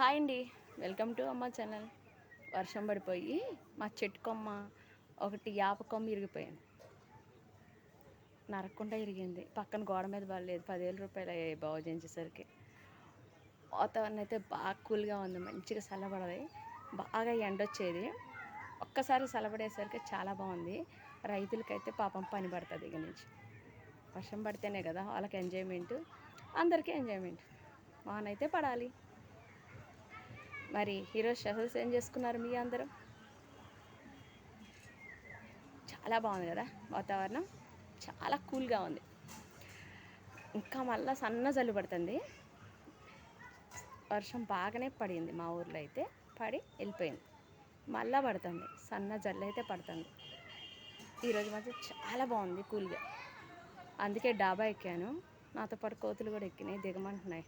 Hi అండి. Welcome to అమ్మ channel. వర్షం పడిపోయి మా చెట్టు కొమ్మ ఒకటి యాప కొమ్మ ఇరిగిపోయింది. నరక్కుండా ఇరిగింది. పక్కన గోడ మీద పడలేదు. పదివేల రూపాయలు అయ్యాయి బాగు చేసేసరికి. వాతావరణం అయితే బాగా కూల్గా ఉంది. మంచిగా చల్లబడది. బాగా ఎండ వచ్చేది. ఒక్కసారి చల్లబడేసరికి చాలా బాగుంది. రైతులకైతే పాపం పని పడుతుంది ఇక నుంచి. వర్షం పడితేనే కదా వాళ్ళకి ఎంజాయ్మెంట్ అందరికీ ఎంజాయ్మెంట్ వానైతే పడాలి. మరి హీరో షహల్స్ ఏం చేసుకున్నారు మీ అందరూ? చాలా బాగుంది కదా వాతావరణం. చాలా కూల్గా ఉంది. ఇంకా మళ్ళీ సన్న జల్లు పడుతుంది. వర్షం బాగానే పడింది మా ఊర్లో అయితే. పడి వెళ్ళిపోయింది. మళ్ళా పడుతుంది. సన్న జల్లు అయితే పడుతుంది. ఈరోజు మాత్రం చాలా బాగుంది కూల్గా. అందుకే డాబా ఎక్కాను. నాతో పాటు కోతులు కూడా ఎక్కినాయి దిగమంటున్నాయి.